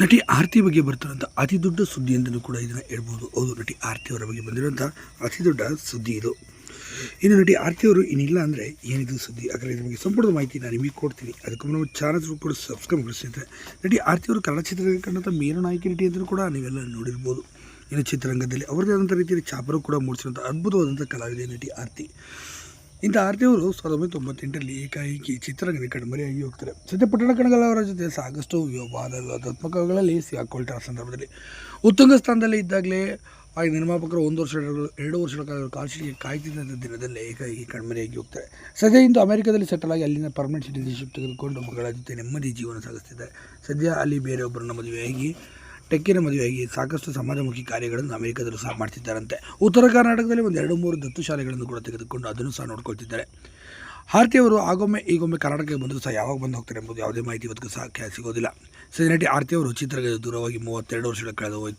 ನಟಿ ಆರತಿ ಬಗ್ಗೆ ಬರ್ತಿರೋಂಥ ಅತಿ ದೊಡ್ಡ ಸುದ್ದಿ ಅಂತಲೂ ಕೂಡ ಇದನ್ನು ಹೇಳ್ಬೋದು. ಹೌದು, ನಟಿ ಆರತಿ ಅವರ ಬಗ್ಗೆ ಬಂದಿರುವಂಥ ಅತಿ ದೊಡ್ಡ ಸುದ್ದಿ ಇದು. ಇನ್ನು ನಟಿ ಆರತಿ ಅವರು ಇನ್ನಿಲ್ಲ ಅಂದರೆ ಏನಿದು ಸುದ್ದಿ? ಯಾಕಂದರೆ ಇದ್ರ ಬಗ್ಗೆ ಸಂಪೂರ್ಣ ಮಾಹಿತಿ ನಾನು ನಿಮಗೆ ಕೊಡ್ತೀನಿ. ಅದಕ್ಕೂ ನಾವು ಚಾನಲ್ ಕೂಡ ಸಬ್ಸ್ಕ್ರೈಬ್ ಮಾಡಿಸಿದ್ರೆ ನಟಿ ಆರತಿ ಅವರು ಕನ್ನಡ ಚಿತ್ರರಂಗ ಕಂಡಂಥ ಮೇರು ನಾಯಕಿ ನಟಿ ಅಂತಲೂ ಕೂಡ ನೀವೆಲ್ಲ ನೋಡಿರ್ಬೋದು. ಇನ್ನು ಚಿತ್ರರಂಗದಲ್ಲಿ ಅವರದೇ ಆದಂಥ ರೀತಿಯಲ್ಲಿ ಚಾಪರು ಕೂಡ ಮೂಡಿಸಿರುವಂಥ ಅದ್ಭುತವಾದಂಥ ಕಲಾವಿದೆ ನಟಿ ಆರತಿ. ಇಂಥ ಆರತಿ ಅವರು ಸಾವಿರದ ಒಂಬೈನೂರ ತೊಂಬತ್ತೆಂಟರಲ್ಲಿ ಏಕಾಏಕಿ ಚಿತ್ರರಂಗದ ಕಣ್ಮರೆಯಾಗಿ ಹೋಗ್ತಾರೆ. ಸದ್ಯ ಪಟ್ಟಣ ಕಣಗಲ್ ಅವರ ಜೊತೆ ಸಾಕಷ್ಟು ವಿವಾದ ವಿವಾದಾತ್ಮಕಗಳಲ್ಲಿ ಸಿಗಾಕೊಳ್ತಾರೆ ಸಂದರ್ಭದಲ್ಲಿ. ಉತ್ತುಂಗ ಸ್ಥಾನದಲ್ಲಿ ಇದ್ದಾಗಲೇ ಆ ನಿರ್ಮಾಪಕರು ಒಂದು ವರ್ಷ, ಎರಡು ವರ್ಷಗಳ ಕಾಲ ಕಾಶಿಗೆ ಕಾಯ್ತಿದ್ದಂಥ ದಿನದಲ್ಲಿ ಏಕಾಏಕಿ ಕಣ್ಮರೆಯಾಗಿ ಹೋಗ್ತಾರೆ. ಸದ್ಯ ಇಂದು ಅಮೆರಿಕದಲ್ಲಿ ಸೆಟಲ್ ಆಗಿ ಅಲ್ಲಿನ ಪರ್ಮನೆಂಟ್ ಸಿಟಿಜನ್ಶಿಪ್ ತೆಗೆದುಕೊಂಡು ಮಗಳ ಜೊತೆ ನೆಮ್ಮದಿ ಜೀವನ ಸಾಗಿಸ್ತಿದ್ದಾರೆ. ಸದ್ಯ ಅಲ್ಲಿ ಬೇರೆಯೊಬ್ಬರನ್ನ ಮದುವೆಯಾಗಿ ಟೆಕ್ಕಿನ ಮದುವೆಯಾಗಿ ಸಾಕಷ್ಟು ಸಮಾಜಮುಖಿ ಕಾರ್ಯಗಳನ್ನು ಅಮೆರಿಕದಲ್ಲೂ ಸಹ ಮಾಡ್ತಿದ್ದಾರಂತೆ. ಉತ್ತರ ಕರ್ನಾಟಕದಲ್ಲಿ ಒಂದು ಎರಡು ಮೂರು ದತ್ತು ಶಾಲೆಗಳನ್ನು ಕೂಡ ತೆಗೆದುಕೊಂಡು ಅದನ್ನು ಸಹ ನೋಡ್ಕೊಳ್ತಿದ್ದಾರೆ. ಆರ್ತಿಯವರು ಆಗೊಮ್ಮೆ ಈಗೊಮ್ಮೆ ಕರ್ನಾಟಕಕ್ಕೆ ಬಂದರೂ ಸಹ ಯಾವಾಗ ಬಂದು ಹೋಗ್ತಾರೆ ಎಂಬುದು ಯಾವುದೇ ಮಾಹಿತಿ ಇವತ್ತಿಗೂ ಸಹ ಸಿಗೋದಿಲ್ಲ. ಸದ್ಯ ನಟಿ ಆರತಿ ಅವರು ಚಿತ್ರರಂಗದ ದೂರವಾಗಿ ಮೂವತ್ತೆರಡು ವರ್ಷಗಳ ಕಳೆದು ಹೋಯಿತು.